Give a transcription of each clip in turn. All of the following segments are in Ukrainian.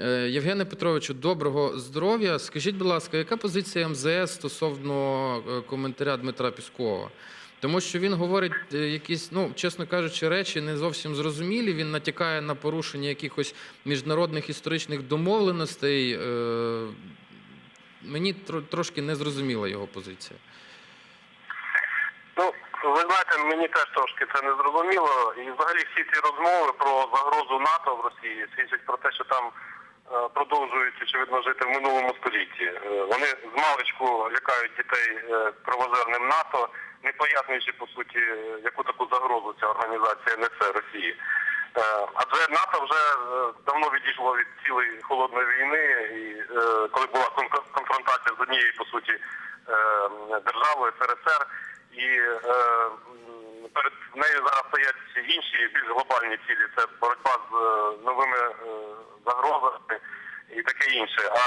Е, Євгене Петровичу, доброго здоров'я. Скажіть, будь ласка, яка позиція МЗС стосовно е, коментаря Дмитра Піскова? Тому що він говорить е, якісь, ну чесно кажучи, речі не зовсім зрозумілі. Він натякає на порушення якихось міжнародних історичних домовленостей. Мені трошки не зрозуміла його позиція. Ну, ви знаєте, мені теж трошки це не зрозуміло. І взагалі всі ці розмови про загрозу НАТО в Росії свідчать про те, що там продовжують очевидно жити в минулому столітті. Е, Вони з маличку лякають дітей е, кровозерним НАТО, не пояснюючи по суті, е, яку таку загрозу ця організація несе Росії. Е, Адже НАТО вже е, давно відійшло від цілої холодної війни, і е, коли була кон- конфронтація з однією по суті е, державою СРСР, і е, перед нею зараз стоять інші більш глобальні цілі. Це боротьба з е, новими е, загрозами і таке інше. А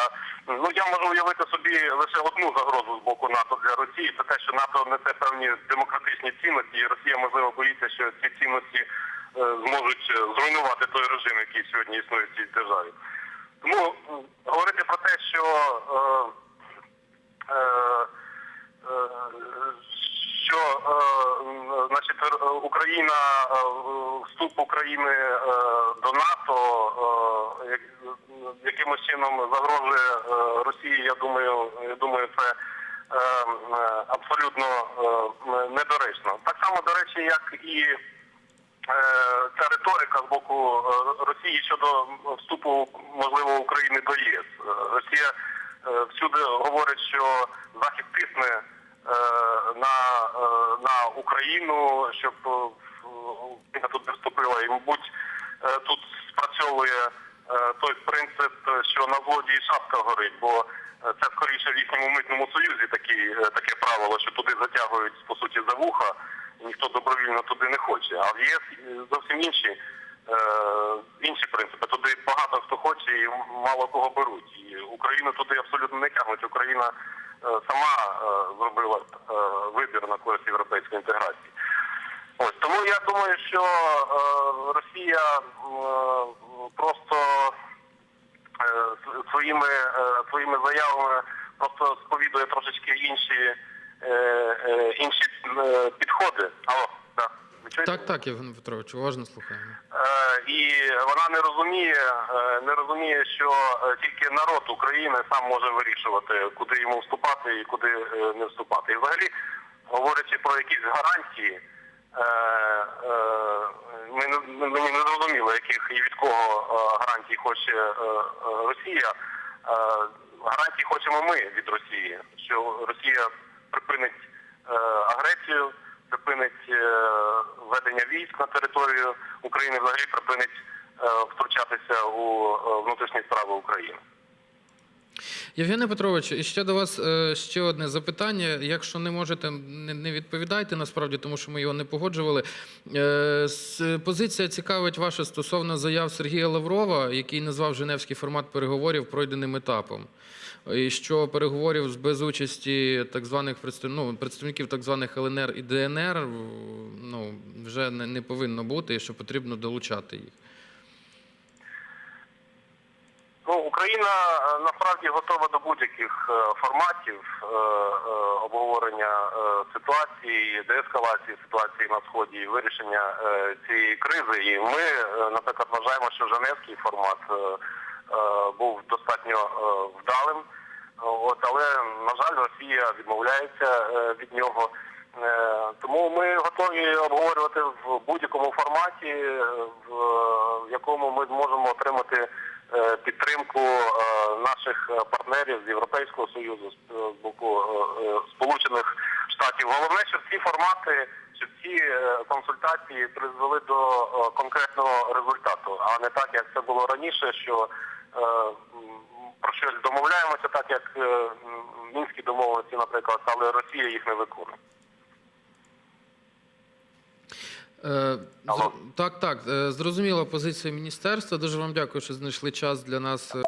ну я можу уявити собі лише одну загрозу з боку НАТО для Росії. Це те, що НАТО несе певні демократичні цінності, і Росія можливо боїться, що ці цінності е, зможуть е, зруйнувати той режим, який сьогодні існує в цій державі. Тому говорити про те, що е, е, е, що е, значить е, Україна е, вступ України е, до НАТО е, якимось чином загрожує е, Росії, я думаю, я думаю, це е, е, абсолютно недоречно. Так само, до речі, як і ця риторика з боку Росії щодо вступу можливо України до ЄС. Росія всюди говорить, що Захід тисне на, на Україну, щоб Україна тут не вступила. І, мабуть, тут спрацьовує той принцип, що на злодії шапка горить, бо е, це скоріше в їхньому митному союзі такі, е, таке правило, що туди затягують по суті за вуха, і ніхто добровільно туди не хоче. А в ЄС е, зовсім інші, е, інші принципи. Туди багато хто хоче і мало кого беруть. І Україну туди абсолютно не тягнуть. Україна е, сама е, зробила е, вибір на користь європейської інтеграції. Ось тому я думаю, що е, Росія е, просто е, своїми е, своїми заявами просто сповідує трошечки інші е, е, інші підходи. Алло, да. Так, так, Євген Петрович, уважно слухаємо. І вона не розуміє, не розуміє, що тільки народ України сам може вирішувати, куди йому вступати і куди не вступати. І взагалі, говорячи про якісь гарантії, мені не зрозуміло, яких і від кого е, гарантій хоче е, е, Росія. Е, Гарантій хочемо ми від Росії, що Росія припинить е, агресію, припинить е, введення військ на територію України, взагалі припинить е, втручатися у е, внутрішні справи України. Євгене Петрович, і ще до вас е, ще одне запитання. Якщо не можете, не відповідайте насправді, тому що ми його не погоджували. Е, Позиція цікавить ваша стосовно заяв Сергія Лаврова, який назвав Женевський формат переговорів пройденим етапом. І що переговорів без участі так званих ну, представників так званих ЛНР і ДНР ну, вже не повинно бути, і що потрібно долучати їх. Ну, Україна е, насправді готова до будь-яких е, форматів е, обговорення ситуації, деескалації ситуації на сході і вирішення цієї кризи. І ми, наприклад, вважаємо, що Женевський формат був достатньо вдалим. От, але на жаль, Росія відмовляється від нього. Тому ми готові обговорювати в будь-якому форматі, в якому ми зможемо отримати підтримку е, наших е, партнерів з Європейського Союзу, з е, боку е, е, Сполучених Штатів. Головне, щоб ці формати, щоб ці е, консультації призвели до е, конкретного результату, а не так, як це було раніше, що е, про щось домовляємося, так як е, мінські домовленості, наприклад, але Росія їх не виконує. Е, зр- Алло. Так, так, е, зрозуміла позиція міністерства. Дуже вам дякую, що знайшли час для нас. е,